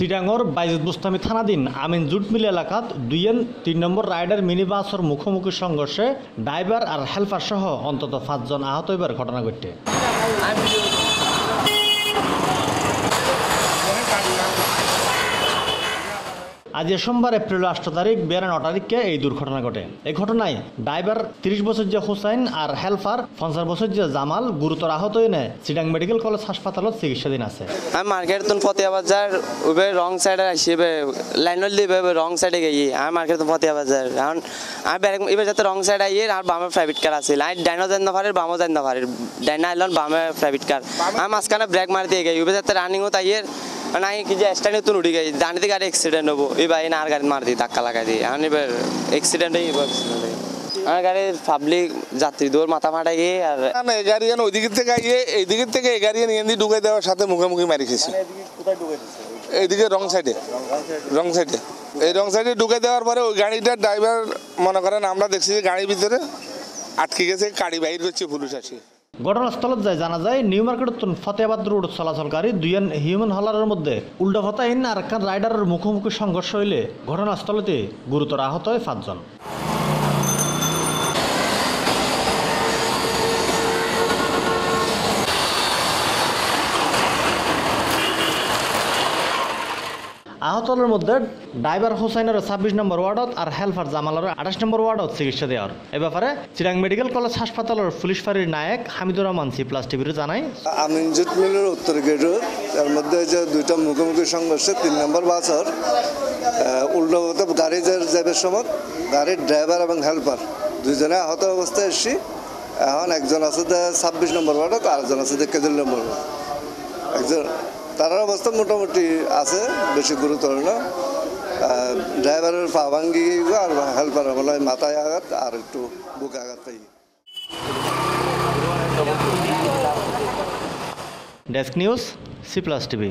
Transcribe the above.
চিটাঙর বাইজুদ বুস্তামি থানাধীন আমিন জুটমিল এলাকাত দুইয়েন তিন নম্বর রাইডার মিনি বাসর মুখোমুখি সংঘর্ষে ড্রাইভার আর হেল্পার সহ অন্তত পাঁচজন আহত হইবার ঘটনা ঘটে। আজ সোমবার এপ্রিল আষ্ট তারিখ বেড়ে ন তারিখকে এই দুর্ঘটনা ঘটে। এই ঘটনায় ড্রাইভার তিরিশ বছর যে হুসাইন আর হেল্পার পঞ্চাশ বছর যে জামাল গুরুতর আহত হয়ে চিটাং মেডিকেল কলেজ হাসপাতালত চিকিৎসাধীন আছে। আমি মার্কেট তুন পথিয়াবাজার উবে রং সাইডে আসি এবে লাইনত দিবে রং সাইডে গিয়ে আমি মার্কেট তুন ফতিয়া বাজার এখন আমি এবার যাতে রং সাইড আইয়ে, আর বামে প্রাইভেট কার আছে। আমি ডাইনো যান না পারে বামও যান না পারে ডাইনা আইলন বামে প্রাইভেট কার আমি মাঝখানে ব্রেক মারি দিয়ে গেই উবে যাতে রানিংও তাইয়ের নাই কি যে স্ট্যান্ডে তুন উঠি গেই ডানিতে গাড়ি অ্যাক্সিডেন্ট হব। এই ভাই না আর গাড়ি মার দিই ধাক্কা লাগাই দিই এখন এবার অ্যাক্সিডেন্ট হয়ে আমার গাড়ির পাবলিক যাত্রী দৌড় মাথা ফাটাই গিয়ে আর না এই গাড়ি যেন ওই দিকের থেকে আইয়ে এই দিকের থেকে এই গাড়ি নিয়ে দিয়ে ঢুকে দেওয়ার সাথে মুখোমুখি মারি খেয়েছি। এইদিকে রং সাইডে রং সাইডে এই রং সাইডে ঢুকে দেওয়ার পরে ওই গাড়িটার ড্রাইভার মনে করেন আমরা দেখছি যে গাড়ির ভিতরে আটকে গেছে গাড়ি বাইর করছে পুলিশ আসি। ঘটনাস্থলত যায়, জানা যায়, নিউ মার্কেট ফতেহাবাদ রোড চলাচলকারী দুইয়েন হিউম্যান হলারের মধ্যে উল্টা ফতাহীন আর একখান রাইডারের মুখোমুখি সংঘর্ষ হইলে ঘটনাস্থলতে গুরুতর আহত হয় পাঁচজন। আহতদের মধ্যে ড্রাইভার হোসাইনের ছাব্বিশ নম্বর ওয়ার্ডত আর হেলফার জামালের আঠাশ নম্বর ওয়ার্ডত চিকিৎসা দেওয়ার। এ ব্যাপারে চিরাং মেডিকেল কলেজ হাসপাতালের পুলিশ ফাঁড়ির নায়ক হামিদুর রহমান সি প্লাস টিভির জানায়। আমিন জুট মিলের উত্তর গেটও তার মধ্যে যে দুইটা মুখোমুখি সংঘর্ষে, তিন নম্বর বাসর উল্টো গাড়ি যে- যাবার সময়, গাড়ির ড্রাইভার এবং হেল্পার। দুইজনে আহত অবস্থায় এসছি। এখন একজন আছে ছাব্বিশ নম্বর ওয়ার্ডত আর একজন আছে কেজুল নম্বর ওয়ার্ড। একজন তার অবস্থা মোটামুটি আছে, বেশি গুরুতর না। ড্রাইভারের পা ভাঙ্গি আর হেল্পার বলে মাথায় আঘাত, আর একটু বুকে আঘাত পাই desk news, C Plus TV.